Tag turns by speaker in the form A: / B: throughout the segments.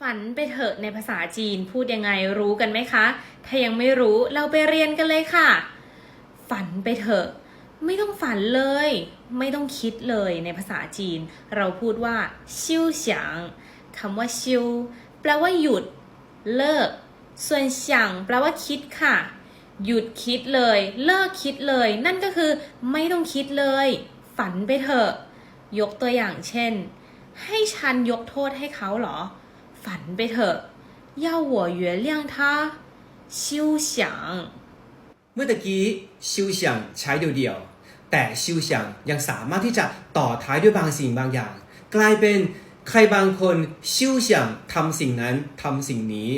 A: ฝันไปเถอะในภาษาจีนพูดยังไงรู้กันไหมคะ ถ้ายังไม่รู้เราไปเรียนกันเลยค่ะ ฝันไปเถอะ ไม่ต้องฝันเลย ไม่ต้องคิดเลยในภาษาจีน เราพูดว่าชิวเฉียงคำว่าชิวแปลว่าหยุด เลิก ส่วนเฉียงแปลว่าคิดค่ะ หยุดคิดเลย เลิกคิดเลย นั่นก็คือ ไม่ต้องคิดเลย ฝันไปเถอะ ยกตัวอย่างเช่น ให้ฉันยกโทษให้เขาเหรอ ฝันไปเถอะ要我原谅他休想
B: เมื่อตะกี้ชิวเฉียงใช้เดียวๆแต่ชิวเฉียงยังสามารถที่จะต่อท้ายด้วยบางสิ่งบางอย่าง กลายเป็นใครบางคนชิวเฉียงทำสิ่งนั้นทำสิ่งนี้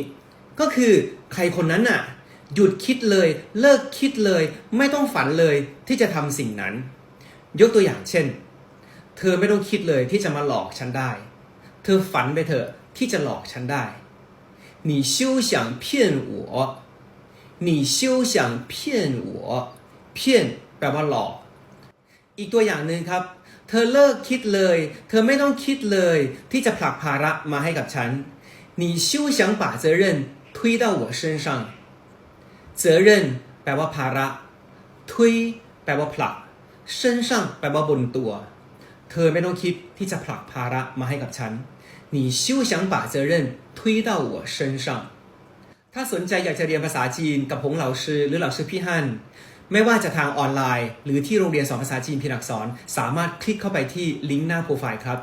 B: ก็คือใครคนนั้นน่ะ หยุดคิดเลย เลิกคิดเลย ไม่ต้องฝันเลยที่จะทำสิ่งนั้น ยกตัวอย่างเช่น เธอไม่ต้องคิดเลยที่จะมาหลอกฉันได้ เธอฝันไปเถอะ ที่จะหลอกฉันได้你休想骗我你休想骗我骗แปลว่าหลอก อีกตัวอย่างหนึ่งครับ เธอเลิกคิดเลย เธอไม่ต้องคิดเลยที่จะผลักภาระมาให้กับฉัน你休想把责任推到我身上责任แปลว่าภาระ推แปลว่าผลัก身上แปลว่าบนตัว เธอไม่ต้องคิดที่จะผลักภาระมาให้กับฉัน你休想把责任推到我身上 ถ้าสนใจอยากจะเรียนภาษาจีนกับหงเหล่าชื่อหรือเหล่าชื่อพี่ฮั่นไม่ว่าจะทางออนไลน์ หรือที่โรงเรียนสอนภาษาจีนเพียงอักษร สามารถคลิกเข้าไปที่ลิงก์หน้าโปรไฟล์ครับ